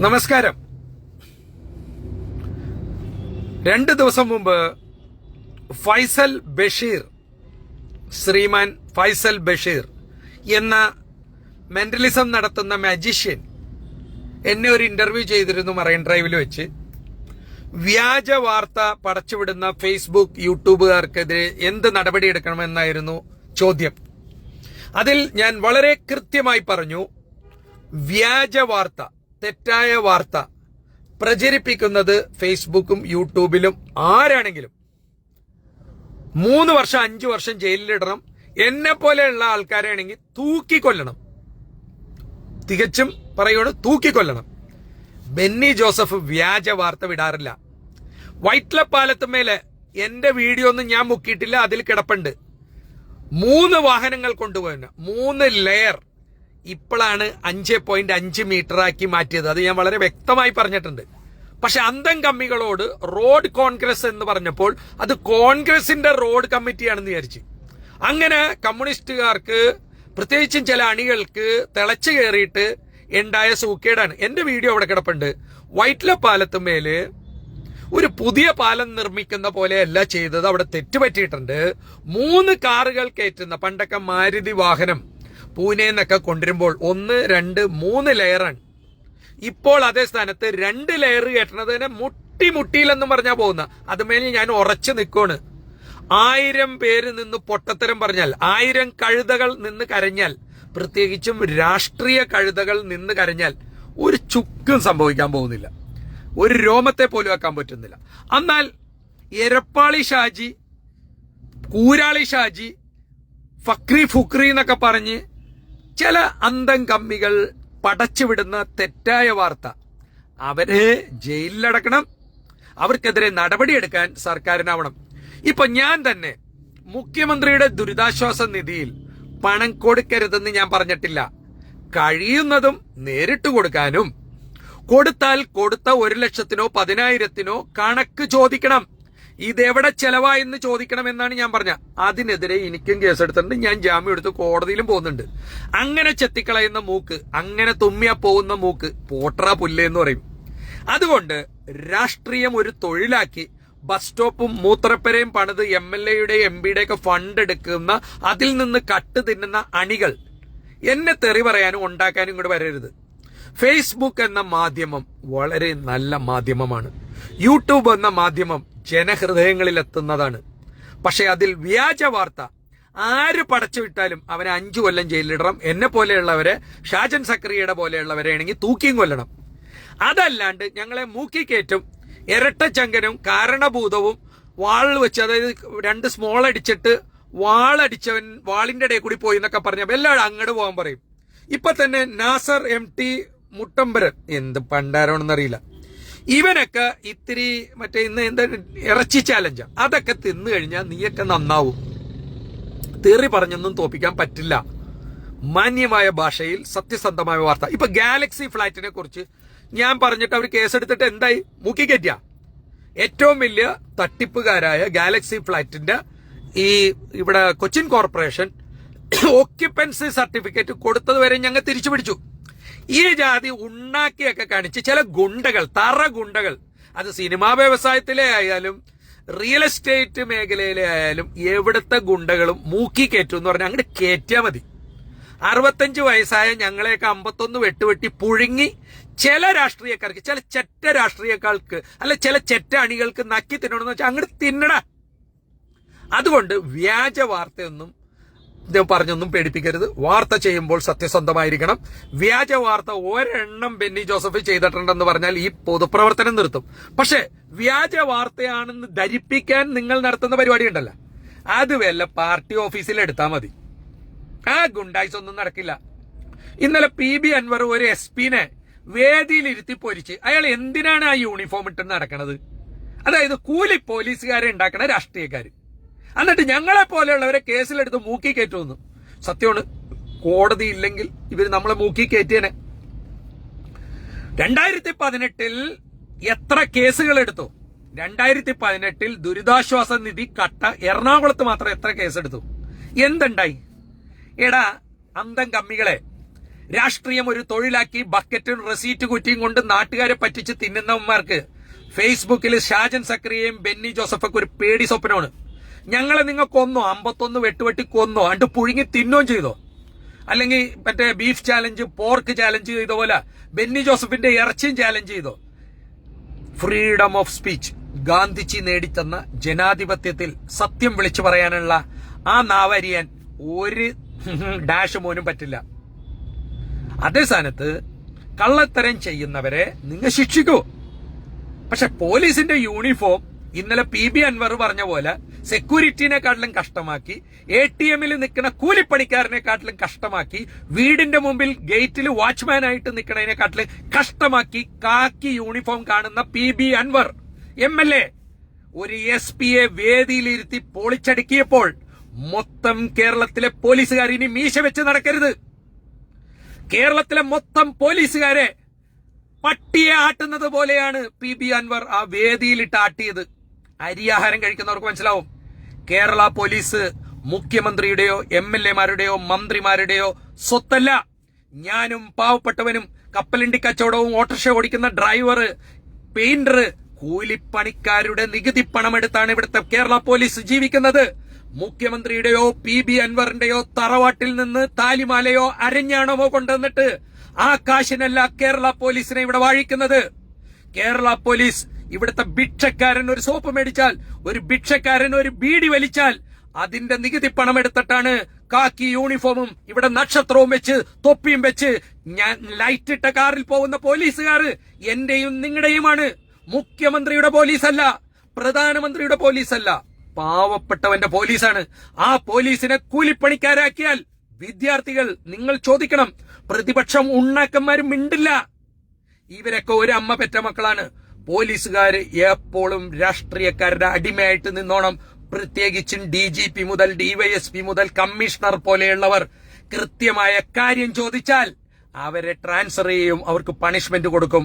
നമസ്കാരം. രണ്ട് ദിവസം മുമ്പ് ഫൈസൽ ബഷീർ ശ്രീമാൻ ഫൈസൽ ബഷീർ എന്ന മെന്റലിസം നടത്തുന്ന മാജിഷ്യൻ എന്നെ ഒരു ഇന്റർവ്യൂ ചെയ്തിരുന്നു മറൈൻ ഡ്രൈവിൽ വെച്ച്. വ്യാജ വാർത്ത പടച്ചുവിടുന്ന ഫേസ്ബുക്ക് യൂട്യൂബുകാർക്കെതിരെ എന്ത് നടപടിയെടുക്കണമെന്നായിരുന്നു ചോദ്യം. അതിൽ ഞാൻ വളരെ കൃത്യമായി പറഞ്ഞു വ്യാജ വാർത്ത തെറ്റായ വാർത്ത പ്രചരിപ്പിക്കുന്നത് ഫേസ്ബുക്കും യൂട്യൂബിലും ആരാണെങ്കിലും. മൂന്ന് വർഷം അഞ്ചു വർഷം ജയിലിലിടണം. എന്നെ പോലെയുള്ള ആൾക്കാരാണെങ്കിൽ തൂക്കിക്കൊല്ലണം. തികച്ചും പറയുകയാണ് തൂക്കിക്കൊല്ലണം. ബെന്നി ജോസഫ് വ്യാജ വാർത്ത വിടാറില്ല. വൈറ്റ്ലപ്പാലത്തുമേലെ എന്റെ വീഡിയോ ഒന്നും ഞാൻ മുക്കിയിട്ടില്ല അതിൽ കിടപ്പുണ്ട്. മൂന്ന് വാഹനങ്ങൾ കൊണ്ടുപോയ മൂന്ന് ലെയർ ഇപ്പോഴാണ് അഞ്ച് പോയിന്റ് അഞ്ച് മീറ്റർ ആക്കി മാറ്റിയത്. അത് ഞാൻ വളരെ വ്യക്തമായി പറഞ്ഞിട്ടുണ്ട്. പക്ഷെ അന്തം കമ്മികളോട് റോഡ് കോൺഗ്രസ് എന്ന് പറഞ്ഞപ്പോൾ അത് കോൺഗ്രസിന്റെ റോഡ് കമ്മിറ്റിയാണെന്ന് വിചാരിച്ചു. അങ്ങനെ കമ്മ്യൂണിസ്റ്റുകാർക്ക് പ്രത്യേകിച്ചും ചില അണികൾക്ക് തിളച്ചു കയറിയിട്ട് ഉണ്ടായ സൂക്കേടാണ്. എന്റെ വീഡിയോ അവിടെ കിടപ്പുണ്ട്. വൈറ്റ്ല പാലത്തുമേൽ ഒരു പുതിയ പാലം നിർമ്മിക്കുന്ന പോലെയല്ല ചെയ്തത്. അവിടെ തെറ്റുപറ്റിയിട്ടുണ്ട് മൂന്ന് കാറുകൾ കയറ്റുന്ന പണ്ടൊക്കെ മാരുതി വാഹനം. പൂനെന്നൊക്കെ കൊണ്ടുവരുമ്പോൾ ഒന്ന് രണ്ട് മൂന്ന് ലെയറാണ് ഇപ്പോൾ അതേ സ്ഥാനത്ത് രണ്ട് ലെയർ കയറ്റണതിനെ മുട്ടി മുട്ടിയില്ലെന്നും പറഞ്ഞാൽ പോകുന്ന. അതുമേൽ ഞാൻ ഉറച്ചു നിൽക്കുവാണ് ആയിരം പേര് നിന്ന് പൊട്ടത്തരം പറഞ്ഞാൽ ആയിരം കഴുതകൾ നിന്ന് കരഞ്ഞാൽ പ്രത്യേകിച്ചും രാഷ്ട്രീയ കഴുതകൾ നിന്ന് കരഞ്ഞാൽ ഒരു ചുക്കും സംഭവിക്കാൻ പോകുന്നില്ല. ഒരു രോമത്തെ പോലും ആക്കാൻ പറ്റുന്നില്ല. എന്നാൽ എരപ്പാളി ഷാജി കൂരാളി ഷാജി ഫക്രി ഫുക്രി എന്നൊക്കെ പറഞ്ഞ് ചില അന്തം കമ്മികൾ പടച്ചുവിടുന്ന തെറ്റായ വാർത്ത. അവരെ ജയിലിലടക്കണം. അവർക്കെതിരെ നടപടിയെടുക്കാൻ സർക്കാരിനാവണം. ഇപ്പൊ ഞാൻ തന്നെ മുഖ്യമന്ത്രിയുടെ ദുരിതാശ്വാസ നിധിയിൽ പണം കൊടുക്കരുതെന്ന് ഞാൻ പറഞ്ഞിട്ടില്ല. കഴിയുന്നതും നേരിട്ട് കൊടുക്കാനും. കൊടുത്താൽ കൊടുത്ത ഒരു ലക്ഷത്തിനോ പതിനായിരത്തിനോ കണക്ക് ചോദിക്കണം. ഇതെവിടെ ചെലവായെന്ന് ചോദിക്കണം എന്നാണ് ഞാൻ പറഞ്ഞ. അതിനെതിരെ എനിക്കും കേസെടുത്തിട്ടുണ്ട്. ഞാൻ ജാമ്യം എടുത്ത് കോടതിയിലും പോകുന്നുണ്ട്. അങ്ങനെ ചെത്തിക്കളയുന്ന മൂക്ക് അങ്ങനെ തുമ്മിയ പോകുന്ന മൂക്ക് പോട്ടറ പുല്ല് എന്ന് പറയും. അതുകൊണ്ട് രാഷ്ട്രീയം ഒരു തൊഴിലാക്കി ബസ് സ്റ്റോപ്പും മൂത്രപ്പരയും പണിത് എം എൽ എയുടെ എം പിയുടെ ഒക്കെ ഫണ്ട് എടുക്കുന്ന അതിൽ നിന്ന് കട്ട് തിന്നുന്ന അണികൾ എന്നെ തെറി പറയാനും ഉണ്ടാക്കാനും ഇങ്ങോട്ട് വരരുത്. ഫേസ്ബുക്ക് എന്ന മാധ്യമം വളരെ നല്ല മാധ്യമമാണ്. യൂട്യൂബ് എന്ന മാധ്യമം ജനഹൃദയങ്ങളിൽ എത്തുന്നതാണ് പക്ഷെ അതിൽ വ്യാജ വാർത്ത ആര് പടച്ചു വിട്ടാലും അവനെ അഞ്ചു കൊല്ലം ജയിലിലിടണം. എന്നെ പോലെയുള്ളവരെ ഷാജൻ സക്രിയയുടെ പോലെയുള്ളവരെ ആണെങ്കിൽ തൂക്കിയും കൊല്ലണം. അതല്ലാണ്ട് ഞങ്ങളെ മൂക്കി കയറ്റും ഇരട്ടച്ചങ്കനും കാരണഭൂതവും വാൾ വെച്ച് അതായത് രണ്ട് സ്മോൾ അടിച്ചിട്ട് വാളടിച്ചവൻ വാളിന്റെ ഇടയിൽ കൂടി പോയി എന്നൊക്കെ പറഞ്ഞ എല്ലാവരും അങ്ങോട്ട് പോകാൻ പറയും. ഇപ്പൊ തന്നെ നാസർ എം ടി മുട്ടമ്പരൻ എന്ത് പണ്ടാരോണെന്നറിയില്ല. ഇവനൊക്കെ ഇത്തിരി മറ്റേ ഇന്ന് എന്താ ഇറച്ചി ചാലഞ്ച അതൊക്കെ തിന്നു കഴിഞ്ഞാൽ നീയൊക്കെ നന്നാവും. തീറി പറഞ്ഞൊന്നും തോപ്പിക്കാൻ പറ്റില്ല. മാന്യമായ ഭാഷയിൽ സത്യസന്ധമായ വാർത്ത. ഇപ്പൊ ഗാലക്സി ഫ്ലാറ്റിനെ കുറിച്ച് ഞാൻ പറഞ്ഞിട്ട് അവർ കേസെടുത്തിട്ട് എന്തായി? മുക്കി കയറ്റിയ. ഏറ്റവും വലിയ തട്ടിപ്പുകാരായ ഗാലക്സി ഫ്ലാറ്റിന്റെ ഈ ഇവിടെ കൊച്ചിൻ കോർപ്പറേഷൻ ഓക്യുപ്പൻസി സർട്ടിഫിക്കറ്റ് കൊടുത്തത് വരെ ഞങ്ങൾ തിരിച്ചു പിടിച്ചു ഈ ജാതി ഉണ്ടാക്കിയൊക്കെ കാണിച്ച് ചില ഗുണ്ടകൾ തറ ഗുണ്ടകൾ. അത് സിനിമാ വ്യവസായത്തിലെ ആയാലും റിയൽ എസ്റ്റേറ്റ് മേഖലയിലെ ആയാലും എവിടുത്തെ ഗുണ്ടകളും മൂക്കി കയറ്റും എന്ന് പറഞ്ഞാൽ അങ്ങോട്ട് കയറ്റിയാൽ മതി. അറുപത്തഞ്ച് വയസ്സായ ഞങ്ങളെയൊക്കെ അമ്പത്തൊന്ന് വെട്ടുവെട്ടി പുഴുങ്ങി ചില രാഷ്ട്രീയക്കാർക്ക് ചില ചെറ്റ രാഷ്ട്രീയക്കാർക്ക് അല്ല ചില ചെറ്റ അണികൾക്ക് നക്കി തിന്നണമെന്ന് വെച്ചാൽ അങ്ങോട്ട് തിന്നട. അതുകൊണ്ട് വ്യാജ വാർത്തയൊന്നും പറഞ്ഞൊന്നും പേടിപ്പിക്കരുത്. വാർത്ത ചെയ്യുമ്പോൾ സത്യസന്ധമായിരിക്കണം. വ്യാജ വാർത്ത ഒരെണ്ണം ബെന്നി ജോസഫ് ചെയ്തിട്ടുണ്ടെന്ന് പറഞ്ഞാൽ ഈ പൊതുപ്രവർത്തനം നിർത്തും. പക്ഷെ വ്യാജ വാർത്തയാണെന്ന് ധരിപ്പിക്കാൻ നിങ്ങൾ നടത്തുന്ന പരിപാടി ഉണ്ടല്ലോ. അത് വല്ല പാർട്ടി ഓഫീസിൽ എടുത്താൽ മതി. ആ ഗുണ്ടായ്സ് ഒന്നും നടക്കില്ല. ഇന്നലെ പി ബി അൻവർ ഒരു എസ് പിനെ വേദിയിൽ ഇരുത്തി പൊരിച്ച് അയാൾ എന്തിനാണ് ആ യൂണിഫോം ഇട്ട് നടക്കണത്? അതായത് കൂലി പോലീസുകാരെ ഉണ്ടാക്കണ രാഷ്ട്രീയക്കാര്. എന്നിട്ട് ഞങ്ങളെ പോലെയുള്ളവരെ കേസിലെടുത്ത് മൂക്കി കയറ്റുമെന്ന് സത്യമാണ് കോടതി ഇല്ലെങ്കിൽ ഇവർ നമ്മളെ മൂക്കി കയറ്റിയനെ. രണ്ടായിരത്തി പതിനെട്ടിൽ എത്ര കേസുകൾ എടുത്തു? രണ്ടായിരത്തി പതിനെട്ടിൽ ദുരിതാശ്വാസ നിധി കട്ട എറണാകുളത്ത് മാത്രം എത്ര കേസെടുത്തു? എന്തുണ്ടായി? എടാ അന്തം കമ്മികളെ രാഷ്ട്രീയം ഒരു തൊഴിലാക്കി ബക്കറ്റും റെസീറ്റ് കുറ്റിയും കൊണ്ട് നാട്ടുകാരെ പറ്റിച്ച് തിന്നുന്നവന്മാർക്ക് ഫേസ്ബുക്കിൽ ഷാജൻ സക്രിയയും ബെന്നി ജോസഫൊക്കെ ഒരു പേടി സ്വപ്നമാണ്. ഞങ്ങളെ നിങ്ങൾ കൊന്നോ അമ്പത്തൊന്ന് വെട്ടുവെട്ടി കൊന്നോ അണ്ട് പുഴുങ്ങി തിന്നുകയും ചെയ്തോ? അല്ലെങ്കിൽ മറ്റേ ബീഫ് ചാലഞ്ച് പോർക്ക് ചാലഞ്ച് ചെയ്ത പോലെ ബെന്നി ജോസഫിന്റെ ഇറച്ചിയും ചാലഞ്ച് ചെയ്തോ? ഫ്രീഡം ഓഫ് സ്പീച്ച് ഗാന്ധിജി നേടിത്തന്ന ജനാധിപത്യത്തിൽ സത്യം വിളിച്ചു പറയാനുള്ള ആ നാവരിയാൻ ഒരു ഡാഷ് മോനും പറ്റില്ല. അതേ സ്ഥാനത്ത് കള്ളത്തരം ചെയ്യുന്നവരെ നിങ്ങൾ ശിക്ഷിക്കൂ. പക്ഷെ പോലീസിന്റെ യൂണിഫോം ഇന്നലെ പി ബി അൻവർ പറഞ്ഞ പോലെ സെക്യൂരിറ്റിനെക്കാട്ടിലും കഷ്ടമാക്കി എ ടി എമ്മിൽ നിൽക്കുന്ന കൂലിപ്പണിക്കാരനെക്കാട്ടിലും കഷ്ടമാക്കി വീടിന്റെ മുമ്പിൽ ഗേറ്റിൽ വാച്ച്മാൻ ആയിട്ട് നിൽക്കുന്നതിനെക്കാട്ടിലും കഷ്ടമാക്കി കാക്കി യൂണിഫോം കാണുന്ന P B Anvar M L A ഒരു എസ് പിയെ വേദിയിലിരുത്തി പൊളിച്ചടുക്കിയപ്പോൾ മൊത്തം കേരളത്തിലെ പോലീസുകാർ ഇനി മീശ വെച്ച് നടക്കരുത്. കേരളത്തിലെ മൊത്തം പോലീസുകാരെ പട്ടിയെ ആട്ടുന്നത് പോലെയാണ് പി ബി അൻവർ ആ വേദിയിലിട്ട് ആട്ടിയത്. അരിയാഹാരം കഴിക്കുന്നവർക്ക് മനസ്സിലാവും. കേരള പോലീസ് മുഖ്യമന്ത്രിയുടെയോ എം എൽ എമാരുടെയോ മന്ത്രിമാരുടെയോ സ്വത്തല്ല. ഞാനും പാവപ്പെട്ടവനും കപ്പലിണ്ടി കച്ചവടവും ഓട്ടോറിക്ഷ ഓടിക്കുന്ന ഡ്രൈവർ പെയിന്റർ കൂലിപ്പണിക്കാരുടെ നികുതി പണമെടുത്താണ് ഇവിടുത്തെ കേരള പോലീസ് ജീവിക്കുന്നത്. മുഖ്യമന്ത്രിയുടെയോ പി ബി അൻവറിന്റെയോ തറവാട്ടിൽ നിന്ന് താലിമാലയോ അരഞ്ഞാണമോ കൊണ്ടുവന്നിട്ട് ആ കാശിനല്ല കേരള പോലീസിനെ ഇവിടെ വാഴിക്കുന്നത്. കേരള പോലീസ് ഇവിടുത്തെ ഭിക്ഷക്കാരൻ ഒരു സോപ്പ് മേടിച്ചാൽ ഒരു ഭിക്ഷക്കാരൻ ഒരു ബീഡി വലിച്ചാൽ അതിന്റെ നികുതി പണം എടുത്തിട്ടാണ് കാക്കി യൂണിഫോമും ഇവിടെ നക്ഷത്രവും വെച്ച് തൊപ്പിയും വെച്ച് ഞാൻ ലൈറ്റ് ഇട്ട കാറിൽ പോകുന്ന പോലീസുകാർ എന്റെയും നിങ്ങളുടെയുമാണ്. മുഖ്യമന്ത്രിയുടെ പോലീസല്ല പ്രധാനമന്ത്രിയുടെ പോലീസല്ല. പാവപ്പെട്ടവന്റെ പോലീസാണ്. ആ പോലീസിനെ കൂലിപ്പണിക്കാരാക്കിയാൽ വിദ്യാർത്ഥികൾ നിങ്ങൾ ചോദിക്കണം പ്രതിപക്ഷം ഉണ്ണാക്കന്മാരും മിണ്ടില്ല. ഇവരൊക്കെ ഒരു അമ്മ പെറ്റ മക്കളാണ്. പോലീസുകാർ എപ്പോഴും രാഷ്ട്രീയക്കാരുടെ അടിമയായിട്ട് നിന്നോണം. പ്രത്യേകിച്ചും ഡി ജി പി മുതൽ ഡിവൈഎസ്പി മുതൽ കമ്മീഷണർ പോലെയുള്ളവർ കൃത്യമായ കാര്യം ചോദിച്ചാൽ അവരെ ട്രാൻസ്ഫർ ചെയ്യും അവർക്ക് പണിഷ്മെന്റ് കൊടുക്കും.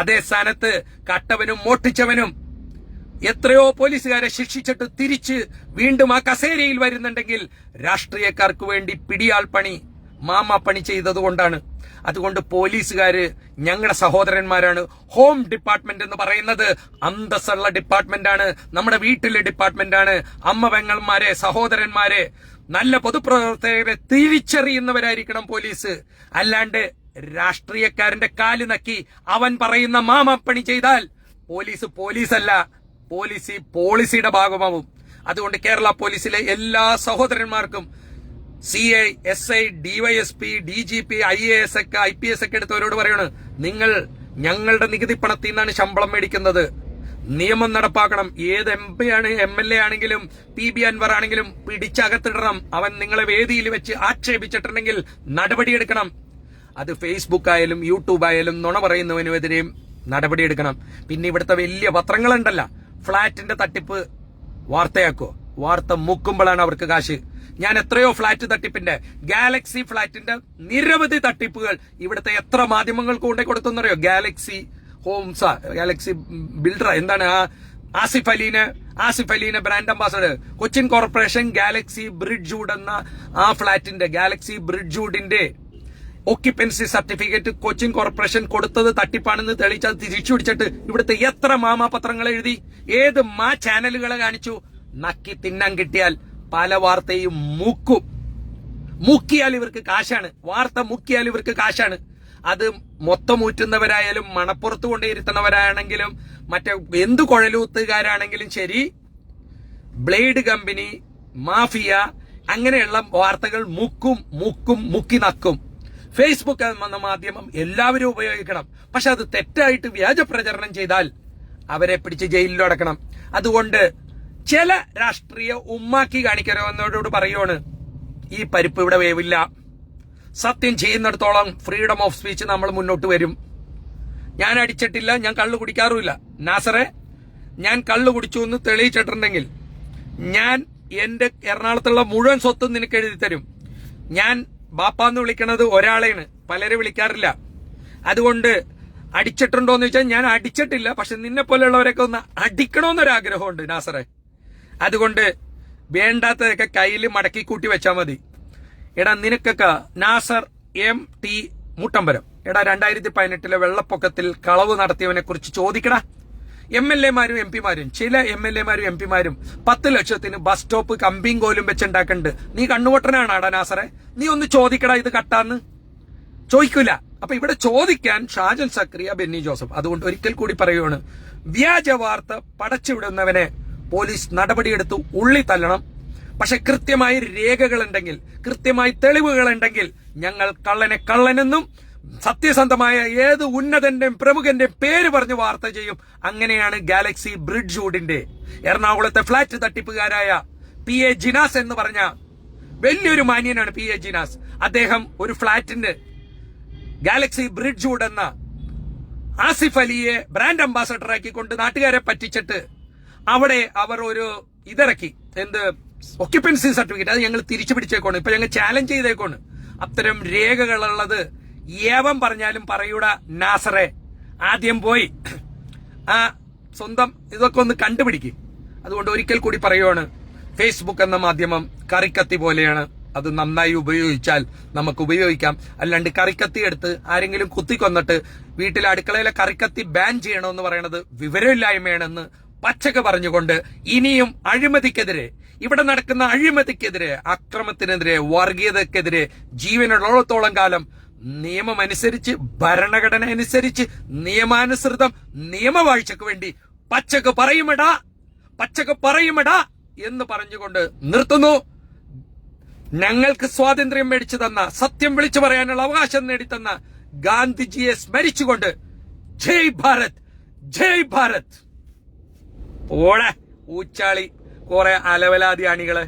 അതേ സ്ഥാനത്ത് കട്ടവനും മോട്ടിച്ചവനും എത്രയോ പോലീസുകാരെ ശിക്ഷിച്ചിട്ട് തിരിച്ച് വീണ്ടും ആ കസേരയിൽ വരുന്നുണ്ടെങ്കിൽ രാഷ്ട്രീയക്കാർക്ക് വേണ്ടി പിടിയാൾ പണി. മാമ പണി ചെയ്തതുകൊണ്ടാണ് അതുകൊണ്ട് പോലീസുകാര് ഞങ്ങളുടെ സഹോദരന്മാരാണ് ഹോം ഡിപ്പാർട്ട്മെന്റ് എന്ന് പറയുന്നത്. അന്തസ്സുള്ള ഡിപ്പാർട്ട്മെന്റ് ആണ് നമ്മുടെ വീട്ടിലെ ഡിപ്പാർട്ട്മെന്റ് ആണ് അമ്മ പെങ്ങന്മാരെ സഹോദരന്മാരെ നല്ല പൊതുപ്രവർത്തകരെ തിരിച്ചറിയുന്നവരായിരിക്കണം പോലീസ്. അല്ലാണ്ട് രാഷ്ട്രീയക്കാരന്റെ കാൽ നക്കി അവൻ പറയുന്ന മാമപ്പണി ചെയ്താൽ പോലീസ് പോലീസല്ല. പോലീസ് പോളിസിയുടെ ഭാഗമാവും. അതുകൊണ്ട് കേരള പോലീസിലെ എല്ലാ സഹോദരന്മാർക്കും C I S I DYSP D G P I A S ഒക്കെ ഐ പി എസ് ഒക്കെ എടുത്തവരോട് പറയാണ് നിങ്ങൾ ഞങ്ങളുടെ നികുതി പണത്തിൽ നിന്നാണ് ശമ്പളം മേടിക്കുന്നത്. നിയമം നടപ്പാക്കണം. ഏത് എം പി ആണ് എം എൽ എ ആണെങ്കിലും പി ബി അൻവർ ആണെങ്കിലും പിടിച്ചകത്തിടണം. അവൻ നിങ്ങളെ വേദിയിൽ വെച്ച് ആക്ഷേപിച്ചിട്ടുണ്ടെങ്കിൽ നടപടിയെടുക്കണം. അത് ഫേസ്ബുക്ക് ആയാലും യൂട്യൂബ് ആയാലും നുണ പറയുന്നവനുമെതിരെയും നടപടിയെടുക്കണം. പിന്നെ ഇവിടുത്തെ വലിയ പത്രങ്ങളുണ്ടല്ല. ഫ്ളാറ്റിന്റെ തട്ടിപ്പ് വാർത്തയാക്കോ? വാർത്ത മുക്കുമ്പോഴാണ് അവർക്ക് കാശ്. ഞാൻ എത്രയോ ഫ്ളാറ്റ് തട്ടിപ്പിന്റെ ഗാലക്സി ഫ്ളാറ്റിന്റെ നിരവധി തട്ടിപ്പുകൾ ഇവിടുത്തെ എത്ര മാധ്യമങ്ങൾക്ക് കൊണ്ടേ കൊടുത്തെന്നറിയോ? ഗാലക്സി ഹോംസ ഗാലക്സി ബിൽഡർ എന്താണ് ആ ആസിഫ് അലീന് Asif അലീന് brand ambassador Cochin corporation Galaxy Bridgewood എന്ന ആ ഫ്ളാറ്റിന്റെ ഗാലക്സി ബ്രിഡ്ജൂഡിന്റെ ഓക്യുപ്പൻസി സർട്ടിഫിക്കറ്റ് കൊച്ചിൻ കോർപ്പറേഷൻ കൊടുത്തത് തട്ടിപ്പാണെന്ന് തെളിയിച്ചത് തിരിച്ചു പിടിച്ചിട്ട് ഇവിടുത്തെ എത്ര മാമാപത്രങ്ങൾ എഴുതി? ഏത് മാ ചാനലുകളെ കാണിച്ചു? നക്കി തിന്നാൻ കിട്ടിയാൽ പല വാർത്തയും മുക്കും. മുക്കിയാൽ ഇവർക്ക് കാശാണ്. വാർത്ത മുക്കിയാൽ ഇവർക്ക് കാശാണ്. അത് മൊത്തം ഊറ്റുന്നവരായാലും മണപ്പുറത്ത് കൊണ്ടിരുത്തുന്നവരാണെങ്കിലും മറ്റേ എന്ത് കുഴലൂത്തുകാരാണെങ്കിലും ശരി ബ്ലേഡ് കമ്പനി മാഫിയ അങ്ങനെയുള്ള വാർത്തകൾ മുക്കും മുക്കും മുക്കി നക്കും. ഫേസ്ബുക്ക് എന്ന മാധ്യമം എല്ലാവരും ഉപയോഗിക്കണം. പക്ഷെ അത് തെറ്റായിട്ട് വ്യാജ പ്രചരണം ചെയ്താൽ അവരെ പിടിച്ച് ജയിലിലടക്കണം. അതുകൊണ്ട് ചില രാഷ്ട്രീയ ഉമ്മാക്കി കാണിക്കരുവെന്നോട് പറയുവാണ്. ഈ പരിപ്പ് ഇവിടെ വേവില്ല. സത്യം ചെയ്യുന്നിടത്തോളം ഫ്രീഡം ഓഫ് സ്പീച്ച് നമ്മൾ മുന്നോട്ട് വരും. ഞാൻ അടിച്ചിട്ടില്ല ഞാൻ കള്ളു കുടിക്കാറുമില്ല. നാസറെ ഞാൻ കള്ളു കുടിച്ചു എന്ന് തെളിയിച്ചിട്ടുണ്ടെങ്കിൽ ഞാൻ എന്റെ എറണാകുളത്തുള്ള മുഴുവൻ സ്വത്തും നിനക്ക് എഴുതി തരും. ഞാൻ ബാപ്പാന്ന് വിളിക്കണത് ഒരാളെയാണ്. പലരെ വിളിക്കാറില്ല. അതുകൊണ്ട് അടിച്ചിട്ടുണ്ടോ എന്ന് ചോദിച്ചാൽ ഞാൻ അടിച്ചിട്ടില്ല പക്ഷെ നിന്നെ പോലെയുള്ളവരൊക്കെ ഒന്ന് അടിക്കണമെന്നൊരാഗ്രഹമുണ്ട് നാസറെ. അതുകൊണ്ട് വേണ്ടാത്തതൊക്കെ കയ്യിൽ മടക്കി കൂട്ടി വെച്ചാൽ മതി. എടാ നിനക്കൊക്കെ നാസർ എം ടി മുട്ടമ്പരം എടാ രണ്ടായിരത്തി പതിനെട്ടിലെ വെള്ളപ്പൊക്കത്തിൽ കളവ് നടത്തിയവനെ കുറിച്ച് ചോദിക്കടാ. എം എൽ എമാരും എം പിമാരും ചില എം എൽ എമാരും എം പിമാരും പത്ത് ലക്ഷത്തിന് ബസ് സ്റ്റോപ്പ് കമ്പിയും കോലും വെച്ചുണ്ടാക്കുന്നുണ്ട് നീ കണ്ണുപൊട്ടനാണ് അടാ നാസറെ. നീ ഒന്ന് ചോദിക്കടാ ഇത് കട്ടാന്ന്. ചോദിക്കൂല. അപ്പൊ ഇവിടെ ചോദിക്കാൻ ഷാജൻ സക്രിയ ബെന്നി ജോസഫ്. അതുകൊണ്ട് ഒരിക്കൽ കൂടി പറയുകയാണ് വ്യാജ വാർത്ത പടച്ചുവിടുന്നവനെ പോലീസ് നടപടിയെടുത്ത് ഉള്ളി തല്ലണം. പക്ഷെ കൃത്യമായി രേഖകൾ ഉണ്ടെങ്കിൽ കൃത്യമായി തെളിവുകൾ ഉണ്ടെങ്കിൽ ഞങ്ങൾ കള്ളനെ കള്ളനെന്നും സത്യസന്ധമായ ഏത് ഉന്നതന്റെയും പ്രമുഖന്റെയും പേര് പറഞ്ഞ് വാർത്ത ചെയ്യും. അങ്ങനെയാണ് ഗാലക്സി ബ്രിഡ്ജ് വുഡിന്റെ എറണാകുളത്തെ ഫ്ളാറ്റ് തട്ടിപ്പുകാരായ പി എ ജിനാസ് എന്ന് പറഞ്ഞ വലിയൊരു മാന്യനാണ് പി എ ജിനാസ്. അദ്ദേഹം ഒരു ഫ്ളാറ്റിന്റെ ഗാലക്സി ബ്രിഡ്ജ് വുഡ് എന്ന ആസിഫ് അലിയെ ബ്രാൻഡ് അംബാസഡർ ആക്കിക്കൊണ്ട് നാട്ടുകാരെ പറ്റിച്ചിട്ട് അവിടെ അവർ ഒരു ഇതിറക്കി. എന്ത്? ഒക്യുപ്പൻസി സർട്ടിഫിക്കറ്റ് അത് ഞങ്ങൾ തിരിച്ചു പിടിച്ചേക്കോണ്. ഇപ്പൊ ഞങ്ങൾ ചാലഞ്ച് ചെയ്തേക്കോണ്. അത്തരം രേഖകളുള്ളത് ഏവം പറഞ്ഞാലും പറയൂട നാസറെ. ആദ്യം പോയി. ആ സ്വന്തം ഇതൊക്കെ ഒന്ന് കണ്ടുപിടിക്കും. അതുകൊണ്ട് ഒരിക്കൽ കൂടി പറയുവാണ് ഫേസ്ബുക്ക് എന്ന മാധ്യമം കറിക്കത്തി പോലെയാണ്. അത് നന്നായി ഉപയോഗിച്ചാൽ നമുക്ക് ഉപയോഗിക്കാം. അല്ലാണ്ട് കറിക്കത്തി എടുത്ത് ആരെങ്കിലും കുത്തിക്കൊന്നിട്ട് വീട്ടിലെ അടുക്കളയിലെ കറിക്കത്തി ബാൻ ചെയ്യണമെന്ന് പറയുന്നത് വിവരമില്ലായ്മയാണെന്ന് പച്ചക്ക് പറഞ്ഞുകൊണ്ട് ഇനിയും അഴിമതിക്കെതിരെ ഇവിടെ നടക്കുന്ന അഴിമതിക്കെതിരെ അക്രമത്തിനെതിരെ വർഗീയതക്കെതിരെ ജീവനുള്ളത്തോളം കാലം നിയമമനുസരിച്ച് ഭരണഘടന അനുസരിച്ച് നിയമാനുസൃതം നിയമവാഴ്ചക്ക് വേണ്ടി പച്ചക്ക് പറയുമെടാ പച്ചക്ക് പറയുമെടാ എന്ന് പറഞ്ഞുകൊണ്ട് നിർത്തുന്നു. ഞങ്ങൾക്ക് സ്വാതന്ത്ര്യം മേടിച്ചു തന്ന സത്യം വിളിച്ചു പറയാനുള്ള അവകാശം നേടിത്തന്ന ഗാന്ധിജിയെ സ്മരിച്ചുകൊണ്ട് ജയ് ഭാരത് ജയ് ഭാരത്. ഓടെ ഊച്ചാളി കുറെ അലവലാതി അണികളെ.